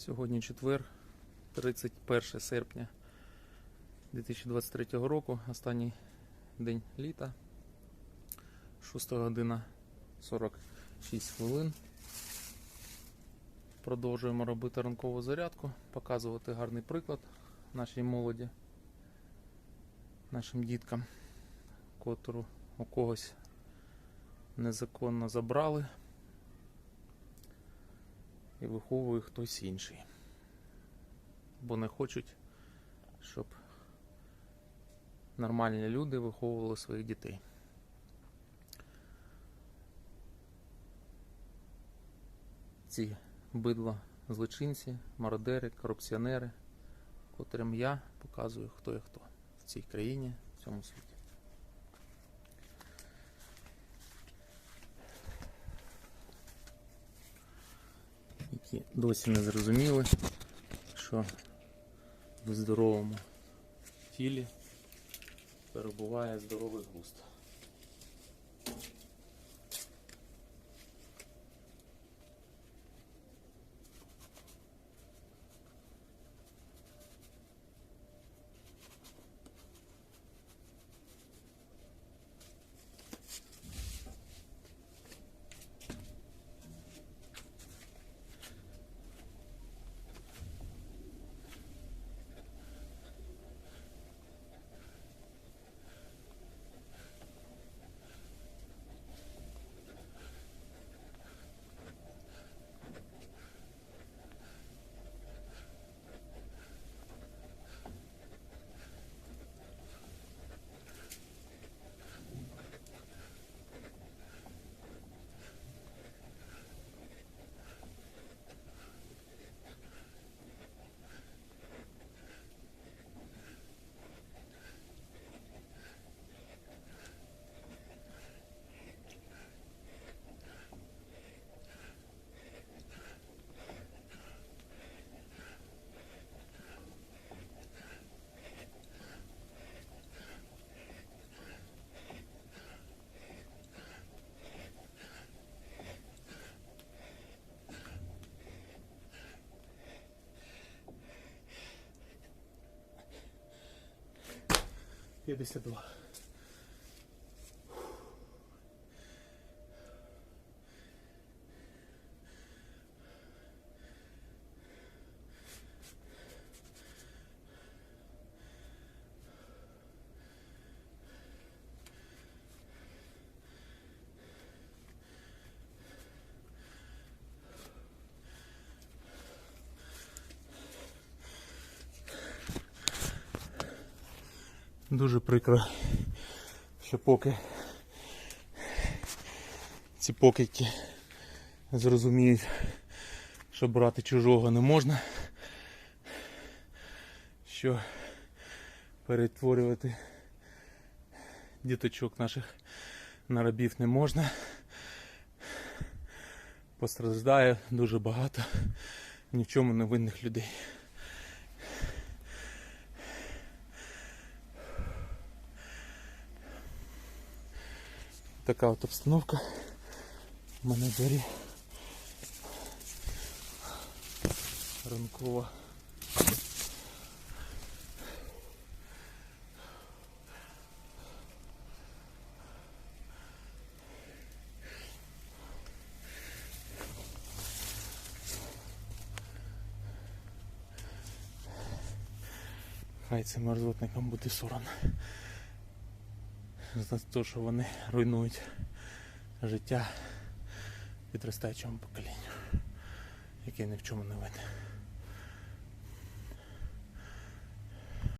Сьогодні четвер, 31 серпня 2023 року, останній день літа, 6 година 46 хвилин. Продовжуємо робити ранкову зарядку, показувати гарний приклад нашій молоді, нашим діткам, котру у когось незаконно забрали і виховує хтось інший. Бо не хочуть, щоб нормальні люди виховували своїх дітей. Ці бидла злочинці, мародери, корупціонери, котрим я показую, хто є хто в цій країні, в цьому світі. які досі не зрозуміли, що в здоровому тілі перебуває здоровий густ. 52. Дуже прикро, що поки ці покидьки зрозуміють, що брати чужого не можна, що перетворювати діточок наших на рабів не можна. Постраждає дуже багато ні в чому невинних людей. Така от обстановка. У мене в дворі. Ранкова. Хай цим мерзотникам буде соромно за те, що вони руйнують життя підростаючому поколінню, яке ні в чому не винне.